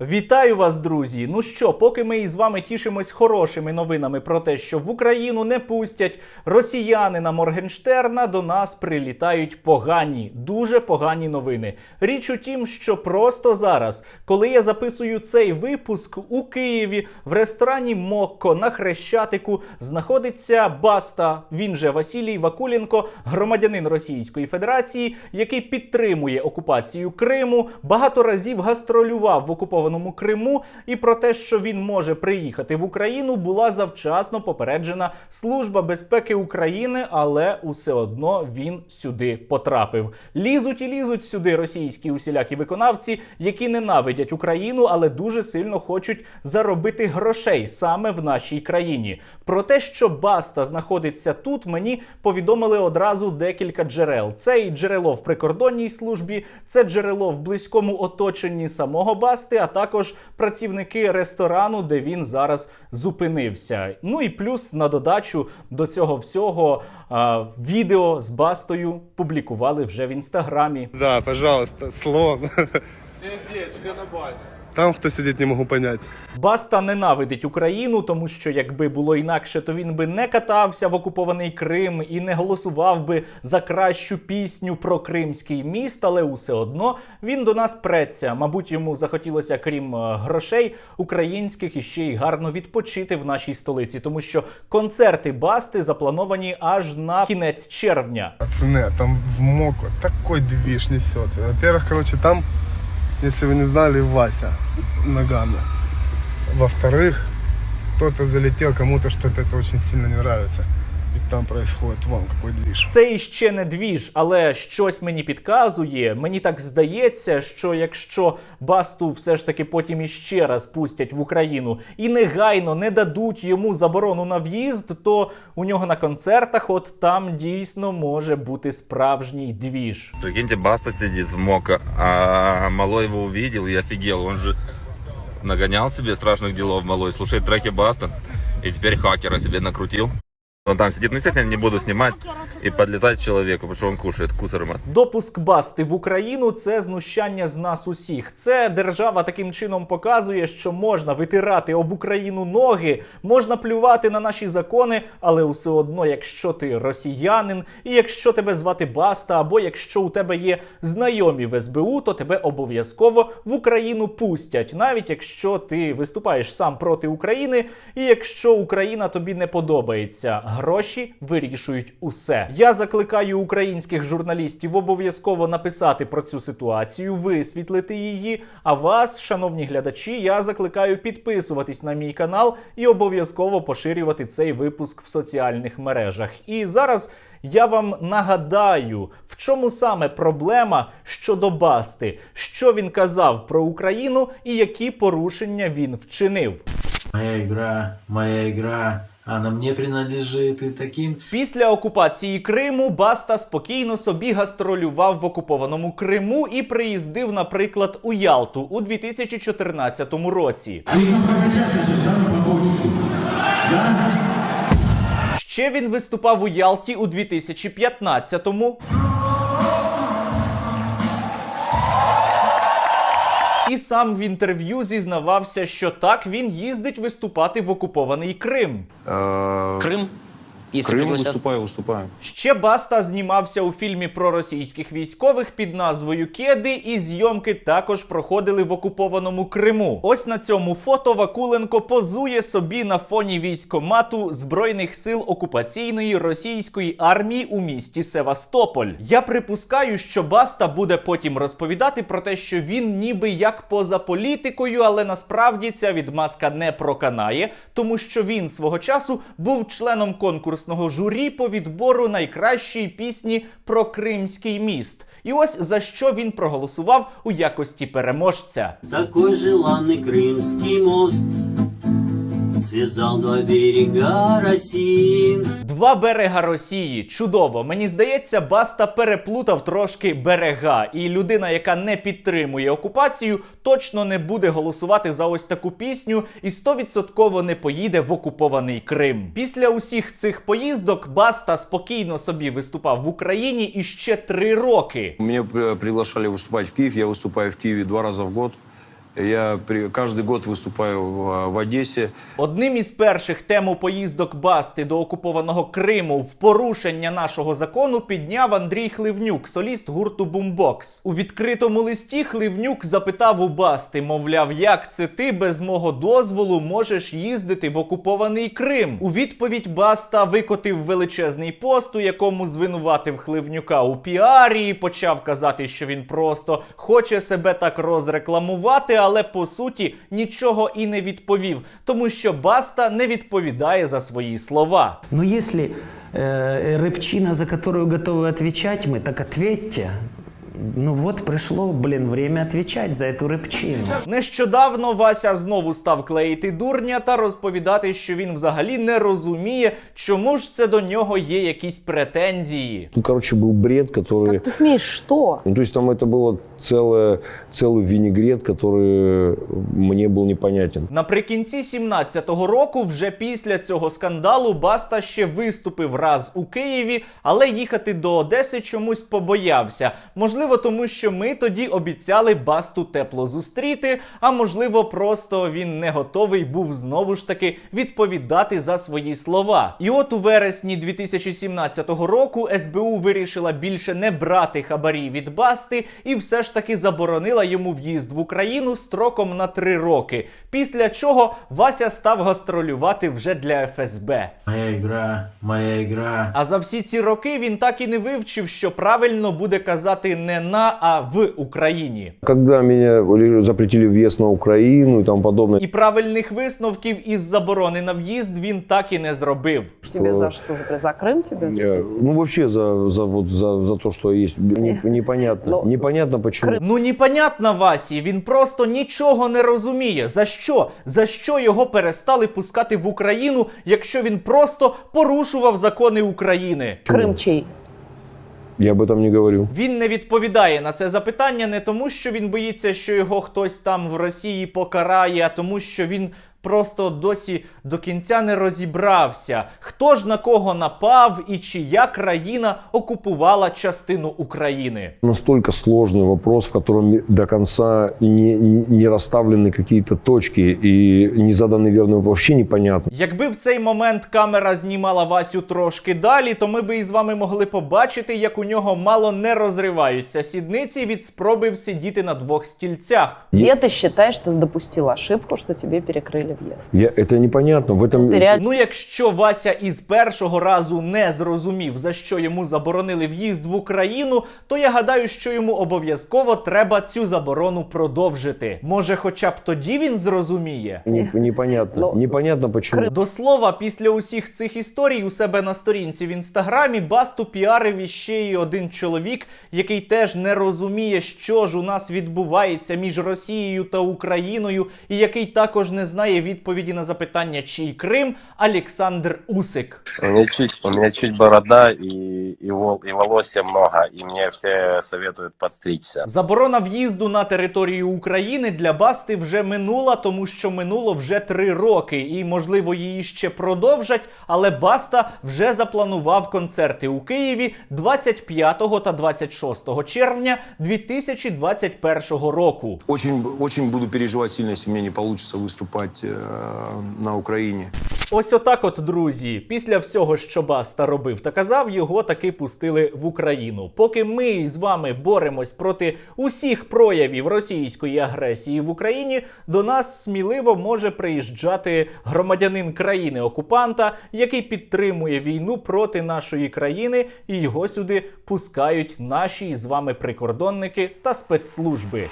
Вітаю вас, друзі! Ну що, поки ми із вами тішимось хорошими новинами про те, що в Україну не пустять росіянина Моргенштерна, до нас прилітають погані, дуже погані новини. Річ у тім, що просто зараз, коли я записую цей випуск у Києві в ресторані Мокко на Хрещатику, знаходиться Баста. Він же Василій Вакуленко, громадянин Російської Федерації, який підтримує окупацію Криму, багато разів гастролював в окупованому Криму. І про те, що він може приїхати в Україну, була завчасно попереджена Служба безпеки України, але усе одно він сюди потрапив. Лізуть і лізуть сюди російські усілякі виконавці, які ненавидять Україну, але дуже сильно хочуть заробити грошей саме в нашій країні. Про те, що Баста знаходиться тут, мені повідомили одразу декілька джерел. Це і джерело в прикордонній службі, це джерело в близькому оточенні самого Басти, а також працівники ресторану, де він зараз зупинився. Ну і плюс на додачу до цього всього а, відео з Бастою публікували вже в інстаграмі. Да, пожалуйста, слон. Все здесь, все на базе. Там кто сидит, не могу понять. Баста ненавидить Україну, тому що якби було інакше, то він би не катався в окупований Крим і не голосував би за кращу пісню про кримський міст, але усе одно він до нас преться. Мабуть, йому захотілося, крім е, грошей українських, і ще й гарно відпочити в нашій столиці, тому що концерти Басти заплановані аж на кінець червня. Пацаны, там в Моко такой движ несется. Во-первых, короче, там, если вы не знали, Вася Нагана. Во-вторых, кто-то залетел, кому-то что-то это очень сильно не нравится. Там происходит вон какой движ. Це іще не двіж, але щось мені підказує. Мені так здається, що якщо Басту все ж таки потім іще раз пустять в Україну і негайно не дадуть йому заборону на в'їзд, то у нього на концертах, от там дійсно може бути справжній двіж. Прикиньте, Баста сидит в Мока, а Малой его увидел и офигел. Он же нагонял себе страшных делов Малой, слушает треки Баста, и теперь хакера себе накрутил. Он там сидит, ну, естественно, я не буду снимать и подлетать человеку, потому что он кушает кусарем. Допуск Басти в Україну це знущання з нас усіх. Це держава таким чином показує, що можна витирати об Україну ноги, можна плювати на наші закони, але все одно, якщо ти росіянин, і якщо тебе звати Баста, або якщо у тебе є знайомі в СБУ, то тебе обов'язково в Україну пустять, навіть якщо ти виступаєш сам проти України, і якщо Україна тобі не подобається, гроші вирішують усе. Я закликаю українських журналістів обов'язково написати про цю ситуацію, висвітлити її. А вас, шановні глядачі, я закликаю підписуватись на мій канал і обов'язково поширювати цей випуск в соціальних мережах. І зараз. Я вам нагадаю, в чому саме проблема щодо Басти, що він казав про Україну і які порушення він вчинив. Моя игра, моя игра, она мне принадлежит і таким Після окупації Криму Баста спокійно собі гастролював в окупованому Криму і приїздив, наприклад, у Ялту у 2014 році. Ще він виступав у Ялті у 2015-му. І сам в інтерв'ю зізнавався, що так він їздить виступати в окупований Крим. Крым? Если Крым пригласят. выступаю, выступаю. Ще Баста знімався у фільмі про російських військових під назвою Кеди, і зйомки також проходили в окупованому Криму. Ось на цьому фото Вакуленко позує собі на фоні військомату збройних сил окупаційної російської армії у місті Севастополь. Я припускаю, що Баста буде потім розповідати про те, що він ніби як поза політикою, але насправді ця відмазка не проканає, тому що він свого часу був членом конкурсного журі по відбору найкращої пісні про Кримський міст. І ось за що він проголосував у якості переможця. Такой желанный кримський мост Связал два берега России Два берега Росії. Чудово. Мені здається, Баста переплутав трошки берега. І людина, яка не підтримує окупацію, точно не буде голосувати за ось таку пісню і стовідсотково не поїде в окупований Крим. Після усіх цих поїздок Баста спокійно собі виступав в Україні і ще три роки. Меня э, приглашали выступать в Киев. Я выступаю в Киеве два раза в год. Я при- каждый год выступаю в, в Одессе. Одним із перших тему поїздок Басти до окупованого Криму в порушення нашого закону підняв Андрій Хливнюк, соліст гурту Бумбокс. У відкритому листі Хливнюк запитав у Басти, мовляв, як це ти без мого дозволу можеш їздити в окупований Крим. У відповідь Баста викотив величезний пост, у якому звинуватив Хливнюка у піарі, почав казати, що він просто хоче себе так розрекламувати, але по суті нічого і не відповів, тому що Баста не відповідає за свої слова. Но если э, рыбчина, за которую готовы отвечать мы, так ответьте. Ну вот пришло, блин, время отвечать за эту рыбчину. Нещодавно Вася знову став клеїти дурня та розповідати, що він взагалі не розуміє, чому ж це до нього є якісь претензії. Ну, короче, был бред, который... Как ты смеешь, что? Ну, то есть там это было целое, целый винегрет, который мне был непонятен. Наприкінці 17-го року, вже після цього скандалу, Баста ще виступив раз у Києві, але їхати до Одеси чомусь побоявся. Можливо, тому що ми тоді обіцяли Басту тепло зустріти, а можливо, просто він не готовий був знову ж таки відповідати за свої слова. І от у вересні 2017 року СБУ вирішила більше не брати хабарі від Басти і все ж таки заборонила йому в'їзд в Україну строком на три роки. Після чого Вася став гастролювати вже для ФСБ. Моя игра, моя игра. А за всі ці роки він так і не вивчив, що правильно буде казати не на, а в Україні. Когда меня запретили въезд на Украину и тому подобное, І правильних висновків із заборони на в'їзд він так і не зробив. Тебе за что? За, за Крым тебе э, запретили? ну вообще за, за, вот, за, за то, что есть, не- непонятно. Ну, непонятно почему. Ну непонятно Васі, він просто нічого не розуміє. За що? За що його перестали пускати в Україну, якщо він просто порушував закони України? Крым чей? Я об этом не говорю. Він не відповідає на це запитання не тому, що він боїться, що його хтось там в Росії покарає, а тому, що він просто досі до кінця не розібрався, хто ж на кого напав і чия країна окупувала частину України. Настолько сложный вопрос, в котором до конца не, не расставлены какие-то точки и не заданы верный вопрос. Вообще непонятно. Якби в цей момент камера знімала Васю трошки далі, то ми би із вами могли побачити, як у нього мало не розриваються сідниці від спроби всидіти на двох стільцях. Где ты считаешь, ты допустил ошибку, что тебе перекрыли въезд? Я, это непонятно. В этом... Ты реально Ну, якщо Вася із першого разу не зрозумів, за що йому заборонили в'їзд в Україну, то я гадаю, що йому обов'язково треба цю заборону продовжити. Може, хоча б тоді він зрозуміє. Не- непонятно. Ну, непонятно почему. До слова, після усіх цих історій у себе на сторінці в інстаграмі басту піарив іще й один чоловік, який теж не розуміє, що ж у нас відбувається між Росією та Україною, і який також не знає відповіді на запитання, чий Крим Олександр Усик. У меня чуть, у меня чуть борода и, и, вол, и волосся много, и мне все советуют подстричься. Заборона в'їзду на територію України для Басти вже минула, тому що минуло вже три роки, і можливо її ще продовжать. Але Баста вже запланував концерти у Києві 25 та 26 червня 2021 року. Очень, очень буду переживать сильно, если мне не получится выступать э, на Украине. Ось отак, от друзі, після всього, що Баста робив та казав, його таки пустили в Україну. Поки ми з вами боремось проти усіх проявів російської агресії в Україні, до нас сміливо може приїжджати громадянин країни окупанта, який підтримує війну проти нашої країни, і його сюди пускають наші з вами прикордонники та спецслужби.